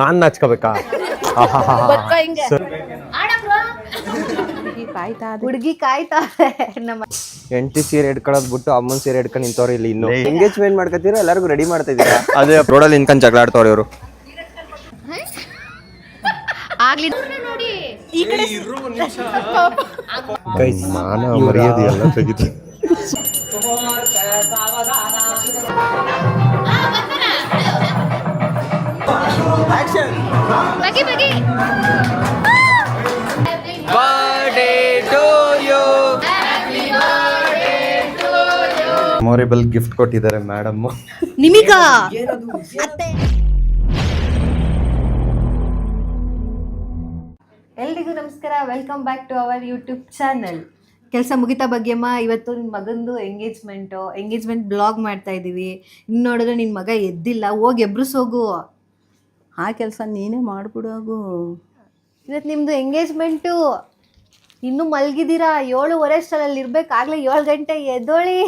ನಾನ್ ನಾಚ್ಕೋಬೇಕಾ? ಹುಡುಗಿ ಕಾಯ್ತಾ ನಮ್ಮ ಎಂಟಿ ಸೀರೆ ಹಿಡ್ಕೊಳ್ಳೋದ್ ಬಿಟ್ಟು ಅಮ್ಮನ್ ಸೀರೆ ಹಿಡ್ಕೊಂಡು ನಿಂತವ್ರೆ ಇಲ್ಲಿ ಇನ್ನು. ಎಂಗೇಜ್ಮೆಂಟ್ ಮಾಡ್ಕೊತೀರಾ ಎಲ್ಲರಿಗೂ ರೆಡಿ ಮಾಡ್ತಾ ಇದೀರಾ ಅದೇ ರೋಡಲ್ಲಿ ನಿಂತ್ಕೊಂಡು ಜಗಳ ಆಡ್ತವ್ರೆ ಇವರು. ಆಗ್ಲಿ. ಈ ಕಡೆ ಮಾನ ಮರ್ಯಾದೆ ಎಲ್ಲ ತೆಗಿತು. ಬಗಿ ಬಗಿ ಮೆಮೊರೇಬಲ್ ಗಿಫ್ಟ್ ಕೊಟ್ಟಿದ್ದಾರೆ ಮೇಡಮ್ ನಿಮಿಗ. ಅತ್ತೆ. ಎಲ್ರಿಗೂ ನಮಸ್ಕಾರ. Welcome back to our YouTube channel ಕೆಲಸ ಮುಗಿತಾ ಬಗ್ಗೆಮ್ಮ ಇವತ್ತು ನಿನ್ನ ಮಗಂದು ಎಂಗೇಜ್ಮೆಂಟು ಎಂಗೇಜ್ಮೆಂಟ್ ಬ್ಲಾಗ್ ಮಾಡ್ತಾ ಇದ್ದೀವಿ ಇನ್ನು ನೋಡಿದ್ರೆ ನಿನ್ನ ಮಗ ಎದ್ದಿಲ್ಲ. ಹೋಗಿ ಎಬ್ರು ಹೋಗು ಆ ಕೆಲಸ ನೀನೇ ಮಾಡಿಬಿಡೋಗು ಇವತ್ತು ನಿಮ್ಮದು ಎಂಗೇಜ್ಮೆಂಟು ಇನ್ನೂ ಮಲಗಿದ್ದೀರಾ? ಏಳುವರೆ ಅಷ್ಟರಲ್ಲಿ ಇರಬೇಕಾಗ್ಲೇ ಏಳು ಗಂಟೆ ಎದ್ದೋಳಿ.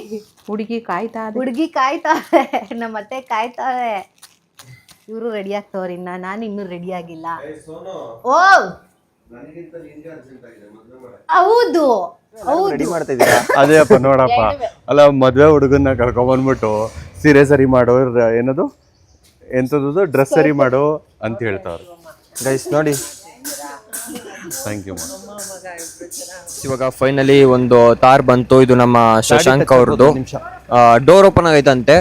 ಹುಡುಗಿ ಕಾಯ್ತಾ ಹುಡುಗಿ ಕಾಯ್ತಾವೆ ನಮ್ಮ ಅತ್ತೆ ಕಾಯ್ತಾವೆ ಇವರು ರೆಡಿ ಆಗ್ತವ್ರಿ ಇನ್ನ. ನಾನು ಇನ್ನೂ ರೆಡಿ ಆಗಿಲ್ಲ. ಓ! ಹೌದು. ಹೌದು ರೆಡಿ ಮಾಡ್ತಾ ಇದೀರಾ ಅದೇ ಅಪ್ಪ ನೋಡಪ್ಪ. ಅಲ್ಲ ಮದ್ವೆ ಹುಡುಗನ್ನ ಕರ್ಕೊಂಬಂದ್ಬಿಟ್ಟು ಸೀರೆ ಸರಿ ಮಾಡೋ ರ- ಏನದು ಎಂಥದ್ದು ಡ್ರೆಸ್ ಸರಿ ಮಾಡು ಅಂತ ಹೇಳ್ತಾವ್ರು. ಗೈಸ್ ನೋಡಿ. ಥ್ಯಾಂಕ್ ಯು ಇವಾಗ ಫೈನಲಿ ಒಂದು ತಾರ್ ಬಂತು. ಇದು ನಮ್ಮ ಶಶಾಂಕ್ ಅವ್ರದ್ದು ಡೋರ್ ಓಪನ್ ಆಗೈತಂತೆ.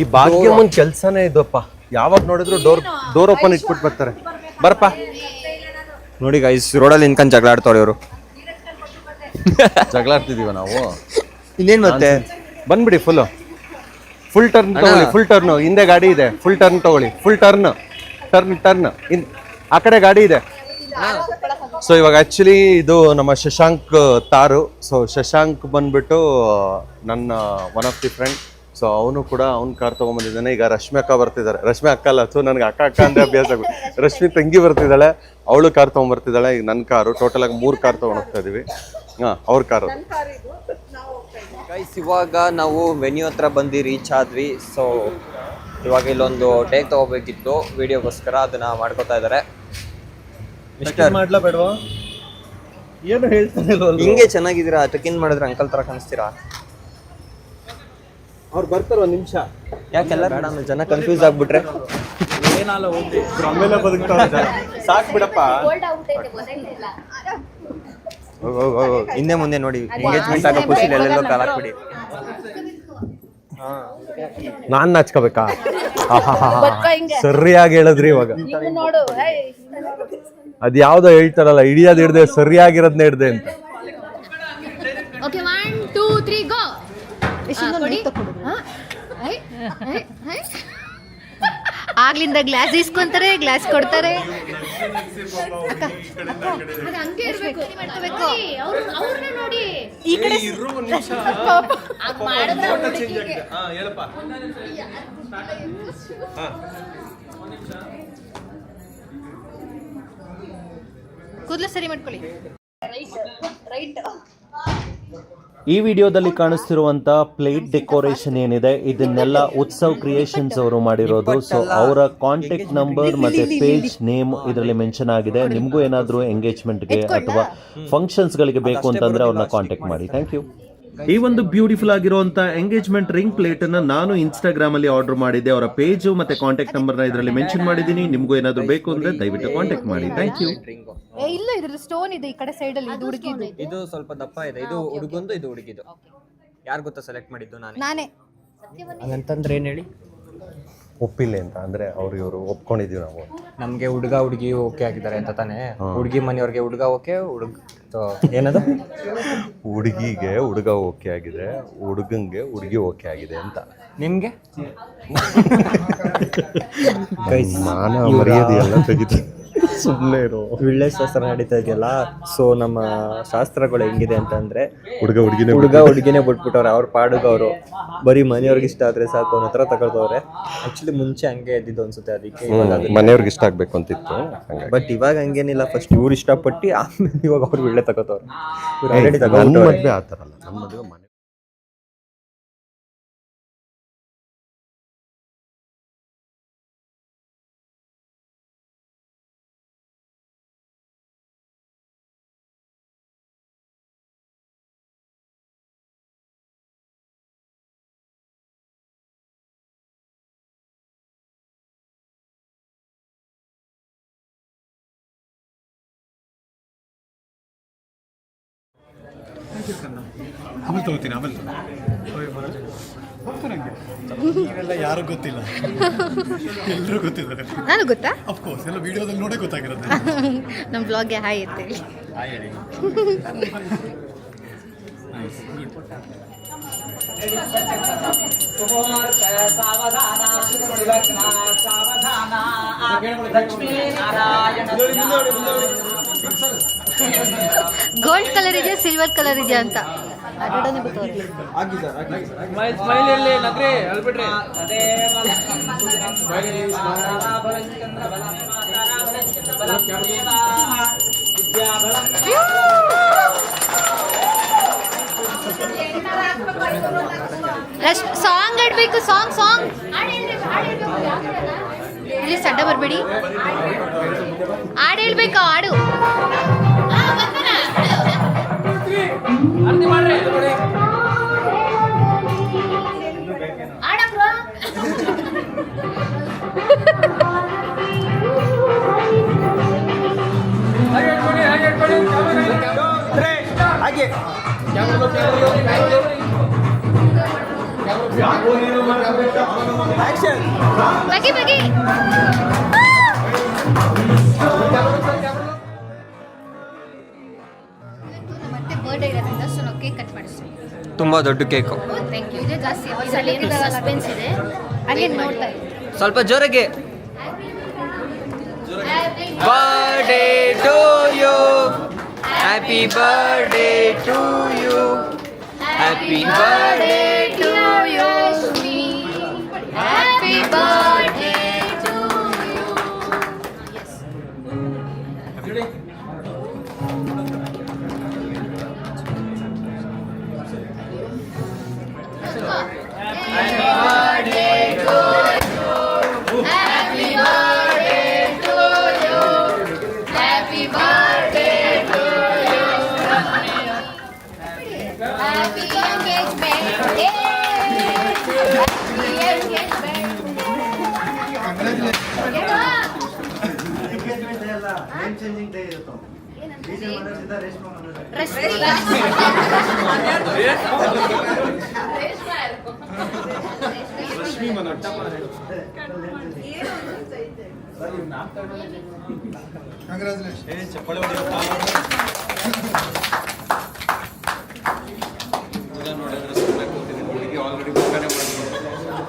ಈ ಭಾಗ್ಯಮ್ಮನ್ ಕೆಲ್ಸನೇ ಇದಪ್ಪ ಯಾವಾಗ ನೋಡಿದ್ರು ಡೋರ್ ಡೋರ್ ಓಪನ್ ಇಟ್ಬಿಟ್ಟು ಬರ್ತಾರೆ. ಬರಪ್ಪ ನೋಡಿ ಗೈಸ್ ರೋಡಲ್ಲಿ ನಿಂತ್ಕೊಂಡು ಜಗಳ ಆಡ್ತಾರೆ ಇವರು ಜಗಳ ಆಡ್ತಿದೀವ ನಾವು? ಇನ್ನೇನ್ ಮತ್ತೆ? ಬಂದ್ಬಿಡಿ ಫುಲ್ ಫುಲ್ ಟರ್ನ್ ತಗೊಳ್ಳಿ ಫುಲ್ ಟರ್ನ್ ಹಿಂದೆ ಗಾಡಿ ಇದೆ. ಫುಲ್ ಟರ್ನ್ ತಗೊಳ್ಳಿ. ಫುಲ್ ಟರ್ನ್ ಟರ್ನ್ ಟರ್ನ್ ಇನ್ ಆ ಕಡೆ ಗಾಡಿ ಇದೆ. ಸೊ ಇವಾಗ ಆಕ್ಚುಲಿ ಇದು ನಮ್ಮ ಶಶಾಂಕ್ ತಾರು. ಸೊ ಶಶಾಂಕ್ ಬಂದ್ಬಿಟ್ಟು ನನ್ನ one of the friend so ಅವನು ಕೂಡ ಅವ್ನ ಕಾರ್ ತಗೊಂಡ್ಬಂದಿದ್ದಾನೆ. ಈಗ ರಶ್ಮಿ ಅಕ್ಕ ಬರ್ತಿದ್ದಾರೆ. ರಶ್ಮಿ ಅಕ್ಕ ಅಲ್ಲ ಸೊ ನನಗೆ ಅಕ್ಕ ಅಕ್ಕ ಅಂದ್ರೆ ಅಭ್ಯಾಸ ಆಗ್ಬಿಟ್ಟು ರಶ್ಮಿ ತಂಗಿ ಬರ್ತಿದ್ದಾಳೆ. ಅವಳು ಕಾರ್ ತೊಗೊಂಬರ್ತಿದ್ದಾಳೆ ಈಗ ನನ್ನ ಕಾರು. ಟೋಟಲ್ ಆಗಿ ಮೂರು ಕಾರ್ ತೊಗೊಂಡು ಹೋಗ್ತಾ ಇದೀವಿ. ಹಾಂ ಅವ್ರ ಕಾರು. ಗೈಸ್ ಇವಾಗ ನಾವು ವೆನ್ಯೂ ಹತ್ರ ಬಂದು ರೀಚ್ ಆದ್ವಿ. ಸೊ ಇವಾಗ ಇಲ್ಲೊಂದು ಟೇಕ್ ತಗೋಬೇಕಿತ್ತು. ವಿಡಿಯೋಗೋಸ್ಕರ ಅದನ್ನ ಮಾಡ್ಕೋತಾ ಇದ್ದಾರೆ. ಮಿಸ್ಟರ್ ಮಾಡ್ಲಾ ಬೇಡವಾ? ಏನು ಹೇಳ್ತಾನೆ ಹಿಂಗೆ ಚೆನ್ನಾಗಿದ್ದೀರಾ? ಟಕಿನ್ ಮಾಡಿದ್ರೆ ಅಂಕಲ್ ತರ ಕಾಣಿಸ್ತೀರಾ? ಅವ್ರು ಬರ್ತಾರೆ ಒಂದು ನಿಮಿಷ. ಯಾಕೆಲ್ಲ ಬೇಡ. ಆಮೇಲೆ ಜನ ಕನ್ಫ್ಯೂಸ್ ಆಗ್ಬಿಟ್ರೆ? ಬದುಕ್ತಾರೆ ಸಾಕ್ ಬಿಡಪ್ಪ. ಹಿಂದೆ ಮುಂದೆ ನೋಡಿ ಎಂಗೇಜ್ಮೆಂಟ್ ಆಗೋ ಖುಷಿಲಿ ಎಲ್ಲೆಲ್ಲೋ ಕಾಲ ಹಾಕ್ಬಿಡಿ. ನಾನ್ ನಾಚ್ಕೋಬೇಕಾ? ಸರಿಯಾಗಿ ಹೇಳಿದ್ರಿ ಇವಾಗ. ಅದ್ ಯಾವ್ದೋ ಹೇಳ್ತಾರಲ್ಲ ಹಿಡಿಯೋದ್ ಹಿಡ್ದೆ ಸರಿಯಾಗಿರೋದ್ನ ಹಿಡ್ದೆ ಅಂತ. Okay one two three go ಆಗ್ಲಿಂದ ಗ್ಲಾಸ್ ಇಸ್ಕೊಂತಾರೆ ಗ್ಲಾಸ್ ಕೊಡ್ತಾರೆ. ಈ ಕಡೆ ಹಂಗ್ ಮಾಡಿದ್ರೆ ಆ ಹುಡುಗಿಗೆ ಕೂದಲು ಸರಿ ಮಾಡ್ಕೊಳ್ಳಿ. ಈ ವಿಡಿಯೋದಲ್ಲಿ ಕಾಣಿಸ್ತಿರುವಂತ ಪ್ಲೇಟ್ ಡೆಕೋರೇಷನ್ ಏನಿದೆ ಇದನ್ನೆಲ್ಲ ಉತ್ಸವ್ ಕ್ರಿಯೇಷನ್ಸ್ ಅವರು ಮಾಡಿರೋದು. ಸೊ ಅವರ ಕಾಂಟ್ಯಾಕ್ಟ್ ನಂಬರ್ ಮತ್ತೆ ಪೇಜ್ ನೇಮ್ ಇದರಲ್ಲಿ ಮೆನ್ಷನ್ ಆಗಿದೆ. ನಿಮಗೂ ಏನಾದರೂ ಎಂಗೇಜ್ಮೆಂಟ್ಗೆ ಅಥವಾ ಫಂಕ್ಷನ್ಸ್ ಗಳಿಗೆ ಬೇಕು ಅಂತಂದ್ರೆ ಅವ್ರನ್ನ ಕಾಂಟ್ಯಾಕ್ಟ್ ಮಾಡಿ. ಥ್ಯಾಂಕ್ ಯು ಈ ಒಂದು ಬ್ಯೂಟಿಫುಲ್ ಆಗಿರುವಂತ ಎಂಗೇಜ್ಮೆಂಟ್ ರಿಂಗ್ ಪ್ಲೇಟ್ ಅನ್ನ ನಾನು ಇನ್ಸ್ಟಾಗ್ರಾಮ್ ಅಲ್ಲಿ ಆರ್ಡರ್ ಮಾಡಿದ್ದೆ. ಅವರ ಪೇಜ್ ಮತ್ತೆ ಕಾಂಟ್ಯಾಕ್ಟ್ ನಂಬರ್ನ ಇದರಲ್ಲಿ ಮೆನ್ಷನ್ ಮಾಡಿದ್ದೀನಿ. ನಿಮ್ಗೂ ಏನಾದ್ರು ಬೇಕು ಅಂದ್ರೆ ದಯವಿಟ್ಟು ಕಾಂಟ್ಯಾಕ್ಟ್ ಮಾಡಿ. ಥ್ಯಾಂಕ್ ಯು ಏ ಇಲ್ಲ ಇದ್ರಲ್ಲಿ ಸ್ಟೋನ್ ಇದೆ ಈ ಕಡೆ ಸೈಡ್ ಅಲ್ಲಿ ಇದು ಹುಡುಗಿದು. ಇದು. ಸ್ವಲ್ಪ ದಪ್ಪ ಇದೆ. ಇದು ಹುಡುಗಂದು ಇದು ಹುಡುಗಿದು. ಯಾರು ಗೊತ್ತಾ ಸೆಲೆಕ್ಟ್ ಮಾಡಿದ್ದು ನಾನು? ನಾನೇ. ಹಾಗಂತಂದ್ರೆ ಏನ್ ಹೇಳಿ? ಒಪ್ಪಿಲ್ಲ ಅಂತ. ಅಂದ್ರೆ ಅವ್ರು ಇವರು ಒಪ್ಕೊಂಡಿದೀವಿ ನಾವು ನಮ್ಗೆ ಹುಡುಗ ಹುಡುಗಿ ಓಕೆ ಆಗಿದ್ದಾರೆ ಅಂತ ತಾನೇ? ಹುಡುಗಿ ಮನೆಯವ್ರಿಗೆ ಹುಡುಗ ಓಕೆ ಹುಡುಗ ಏನದು? ಹುಡುಗಿಗೆ ಹುಡುಗ ಓಕೆ ಆಗಿದೆ ಹುಡುಗಂಗೆ ಹುಡುಗಿ ಓಕೆ ಆಗಿದೆ ಅಂತ. ನಿಮಗೆ? ಮಾನ ಮರ್ಯಾದೆ ಎಲ್ಲ ತೆಗಿತು. ಸುಮ್ಮನೆ ಇರು. ವಿಳ್ಳೆ ಶಾಸ್ತ್ರ ನಡೀತಾ ಇದೆಯಲ್ಲ ಸೊ ನಮ್ಮ ಶಾಸ್ತ್ರಗಳು ಹೆಂಗಿದೆ ಅಂತಂದ್ರೆ ಹುಡುಗ ಹುಡುಗಿನೇ ಹುಡುಗ ಹುಡುಗಿನೇ ಬಿಟ್ಬಿಟ್ಟವ್ರೆ ಅವ್ರ ಪಾಡುಗ ಅವರು ಬರೀ ಮನೆಯವ್ರಿಗೆ ಇಷ್ಟ ಆದ್ರೆ ಸಾಕು ಅನ್ನೋ ಹತ್ರ ತಗೊಳ್ತವ್ರೆ ಆಕ್ಚುಲಿ ಮುಂಚೆ ಹಂಗೆ ಇದ್ದಿದ್ದು ಅನ್ಸುತ್ತೆ ಅದಕ್ಕೆ ಮನೆಯವ್ರಿಗೆ ಇಷ್ಟ ಆಗ್ಬೇಕು ಅಂತಿತ್ತು ಹಂಗಾಗಿ. ಬಟ್ ಇವಾಗ ಹಂಗೇನಿಲ್ಲ ಫಸ್ಟ್ ಇವ್ರು ಇಷ್ಟಪಟ್ಟು ಆಮೇಲೆ ಇವಾಗ ಅವ್ರು ಒಳ್ಳೆ ತಗೋತವ್ರೆ ಇವ್ರು ಆಲ್ರೆಡಿ ನನ್ನ ತಗೊಂಡ್ರೆ ಮದ್ವೆ ಆ ಥರ ಅಲ್ಲ. ನಮ್ಮ ಮದುವೆ ಮನೆ ಆಮೇಲೆ ತಗೋತೀನಿ ಆಮೇಲೆ ನೀವೆಲ್ಲ ಯಾರು ಗೊತ್ತಿಲ್ಲ. ಎಲ್ಲರೂ ಗೊತ್ತಿದ್ದಾರೆ. ನಾನು ಗೊತ್ತಾ? ಅಫ್ಕೋರ್ಸ್ ಎಲ್ಲ ವಿಡಿಯೋದಲ್ಲಿ ನೋಡೇ ಗೊತ್ತಾಗಿರುತ್ತೆ ನಮ್ಮ ಬ್ಲಾಗ್ಗೆ ಹಾಯ್ ಅಂತ ಹೇಳಿ. ಗೋಲ್ಡ್ ಕಲರ್ ಇದೆಯಾ ಸಿಲ್ವರ್ ಕಲರ್ ಇದೆಯಾ ಅಂತ ಅದೊಡನೆ ಗೊತ್ತವ್ರೆ ಸಾಂಗ್ ಆಡ್ಬೇಕು ಸಾಂಗ್ ಸಾಂಗ್ ಇಲ್ಲಿ ಸಡ್ಡ ಬರಬೇಡಿ. ಹಾಡು ಹೇಳ್ಬೇಕು ಹಾಡು. ಬಗಿ ಬಗಿ ತುಂಬ ದೊಡ್ಡ ಕೇಕು. ಸ್ವಲ್ಪ ಜೋರಾಗೆ. Birthday to you Happy birthday to you. Happy birthday to you, sweet. Happy birthday. Happy engagement day. Happy engagement.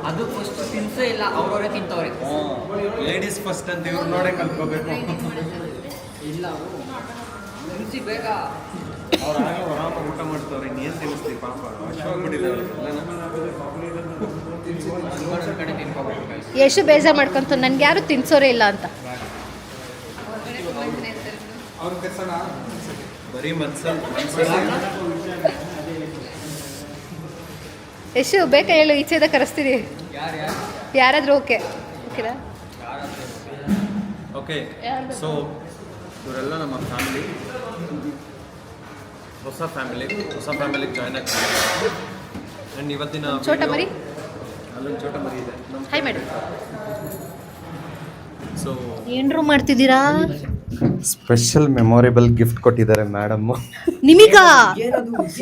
ಅದು ಫಸ್ಟ್ ತಿನ್ಸೇ ಇಲ್ಲ ಅವ್ರವರೇ ತಿಂತವ್ರೆ. ಲೇಡೀಸ್ ಫಸ್ಟ್ ಅಂತ ಇವ್ರು ನೋಡೇ ಕಲ್ತ್ಕೋಬೇಕು. ಇಲ್ಲ ಮುಂಚಿ ಬೇಗ. ಅವ್ರು ಆಗಲೂ ಆರಾಮ ಊಟ ಮಾಡ್ತವ್ರೆ ಇನ್ನೇನು ತಿನ್ನಿಸ್ತೀವಿ ಪಾಪ. ಅಶ್ವಾಗ್ಬಿಟ್ಟಿದ್ದಾರೆ ಕಡೆ ತಿನ್ಕೋಬೇಕು guys. ಎಷ್ಟು ಬೇಜಾರು ಮಾಡ್ಕೊಂತ ನನ್ಗೆ ಯಾರು ತಿನ್ಸೋರೇ ಇಲ್ಲ ಅಂತ. ಬರೀ ಮನ್ಸಲ್ಲಿ ಮನ್ಸಲ್ಲಿ ಎಷ್ಟು ಬೇಕಾ ಹೇಳು ಈಚೆದ ಕರೆಸ್ತೀನಿ ಯಾರಾದ್ರೂ ಓಕೆ. ಓಕೆನಾ? ಓಕೆ ಸೊ ಇವರೆಲ್ಲ ನಮ್ಮ ಫ್ಯಾಮಿಲಿ ಹೊಸ ಫ್ಯಾಮಿಲಿ ಹೊಸ ಫ್ಯಾಮಿಲಿಗೆ ಜಾಯ್ನ್ ಆಗ್ತಾರೆ ಆ್ಯಂಡ್ ಇವತ್ತಿನ ಚೋಟ ಮರಿ? ಅಲ್ಲೊಂದು ಚೋಟ ಮರಿ ಇದೆ. ಹಾಯ್ ಮೇಡಮ್ ಸೊ ಏನ್ರು ಮಾಡ್ತಿದ್ದೀರಾ? ಸ್ಪೆಷಲ್ ಮೆಮೊರೇಬಲ್ ಗಿಫ್ಟ್ ಕೊಟ್ಟಿದ್ದಾರೆ ಮೇಡಮ್ ನಿಮಿಗ?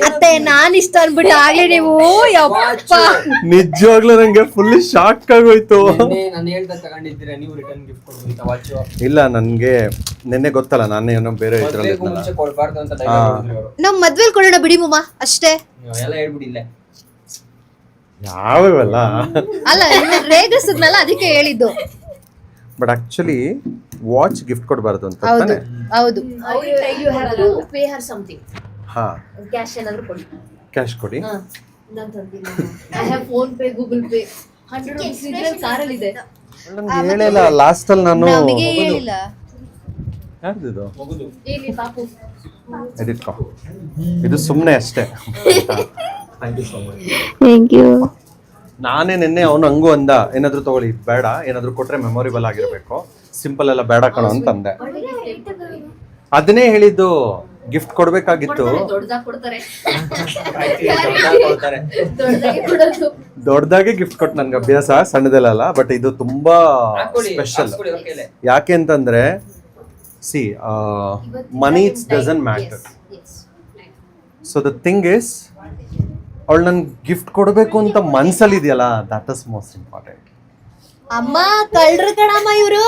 ಅತ್ತೆ ನಾನ್ ಇಷ್ಟ ಅನ್ಬಿಟ್ಟು ಆಗ್ಲಿ ನೀವು ಯಪ್ಪ. ನಿಜವಾಗ್ಲೂ ನಂಗೆ ಫುಲ್ ಶಾಕ್ ಆಗೋಯ್ತು. ನಾನು ಹೇಳ್ದ ತಗೊಂಡಿದ್ದೀರಾ ನೀವು ರಿಟರ್ನ್ ಗಿಫ್ಟ್ ಕೊಡ್ಬೇಕು ವಾಚು ಇಲ್ಲ ನನ್ಗೆ ನಿನ್ನೆ ಗೊತ್ತಲ್ಲ ನಾನೇ ಏನೋ ಬೇರೆ ಇದ್ರಲ್ಲಿ ನಮ್ ಮುಂಚೆ ಕೊಡ್ಬಾರ್ದು ಅಂತ ಹಾ. dialogue ಹೊಡೆದ್ರು ಇವ್ರು. ಮದ್ವೆಲ್ ಕೊಡೋಣ ಬಿಡಿ ಮುಮ್ಮ ಅಷ್ಟೇ. ನೀವು ಎಲ್ಲ ಹೇಳ್ಬಿಡಿಲ್ಲ ಯಾವ್ಯಾವಲ್ಲ? ಅಲ್ಲ ರೇಗಿಸಿದ್ನಲ್ಲ ಅದಕ್ಕೆ ಹೇಳಿದ್ದು. ಬಟ್ ಆಕ್ಚುಲಿ ವಾಚ್ ಗಿಫ್ಟ್ ಕೊಡಬಾರ್ದು ಅಂತ ಹೌದು you have to pay her something ಹಾ. ಕ್ಯಾಶ್ ಏನಾದರೂ ಕೊಡಿ. ಕ್ಯಾಶ್ ಕೊಡಿ. ನಾನು ತಂದಿಲ್ಲ I have PhonePe Google Pay hundred rupees ಇದ್ರೆ ಕಾರಲ್ಲಿ ಇದೆ. ನನಗೆ ಹೇಳಿಲ್ಲ ಲಾಸ್ಟ್ ಅಲ್ಲಿ ನಾನು ನಮಗೆ ಹೇಳಿಲ್ಲ. ಯಾರ್ದಿದು? ಇಲ್ಲಿ ಪಾಪು. ಎಡಿಟ್ ಕಾ. ಇದು ಸುಮ್ಮನೆ ಅಷ್ಟೇ. ಥ್ಯಾಂಕ್ ಯು ನಾನೇ ನಿನ್ನೆ ಅವನು ಹಂಗು ಅಂದ ಏನಾದ್ರು ತಗೊಳ್ಳಿ ಇದ್ ಬೇಡ ಏನಾದ್ರು ಕೊಟ್ರೆ ಮೆಮೊರಿಬಲ್ ಆಗಿರ್ಬೇಕು. ಸಿಂಪಲ್ ಎಲ್ಲ ಬೇಡ ಕಣೋ ಅಂತಂದೆ ಅದನ್ನೇ ಹೇಳಿದ್ದು ಗಿಫ್ಟ್ ಕೊಡ್ಬೇಕಾಗಿತ್ತು. ದೊಡ್ಡದಾಗಿ ಕೊಡ್ತಾರೆ. ಕೊಡ್ತಾರೆ. ದೊಡ್ಡದಾಗಿ ಕೊಡೋದು. ದೊಡ್ಡದಾಗೆ ಗಿಫ್ಟ್ ಕೊಟ್ಟು ನನ್ಗೆ ಅಭ್ಯಾಸ ಸಣ್ಣದಲ್ಲ ಬಟ್ ಇದು ತುಂಬಾ ಸ್ಪೆಷಲ್. ಯಾಕೆ ಅಂತಂದ್ರೆ see money it's doesn't matter so the thing is ಅವಳು ನನ್ಗೆ ಗಿಫ್ಟ್ ಕೊಡಬೇಕು ಅಂತ ಮನ್ಸಲ್ಲಿ ಇದೆಯಲ್ಲ ದಟ್ ಇಸ್ ಮೋಸ್ಟ್ ಇಂಪಾರ್ಟೆಂಟ್ ಅಮ್ಮ ಕಳ್ರು ಕಣಮ್ಮ ಇವರು.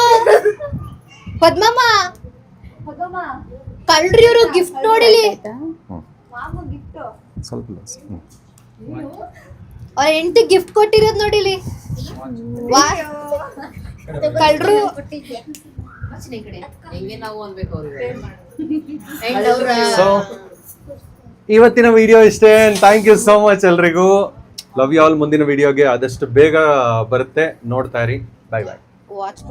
ಪದ್ಮಮ್ಮ. ಕಳ್ರಿ ಇವರು ಗಿಫ್ಟ್ ನೋಡಿಲಿ. ಸ್ವಲ್ಪ less. ಹ್ಮ್. ಅವ್ರ ಹೆಂಡತಿ ಗಿಫ್ಟ್ ಕೊಟ್ಟಿರೋದ್ ನೋಡಿಲಿ. ವಾ. ಕಳ್ರು. ಹೆಂಗೆ ನಾವು ಅನ್ಬೇಕು ಅವ್ರಿಗೆ? ಸೊ ಇವತ್ತಿನ ವಿಡಿಯೋ ಇಷ್ಟೇ ಥ್ಯಾಂಕ್ ಯು ಸೋ ಮಚ್ ಎಲ್ರಿಗೂ. ಲವ್ ಯು ಆಲ್ ಮುಂದಿನ ವಿಡಿಯೋಗೆ ಆದಷ್ಟು ಬೇಗ ಬರುತ್ತೆ. ನೋಡ್ತಾ ಇರಿ. ಬಾಯ್ ಬಾಯ್ ವಾಚ್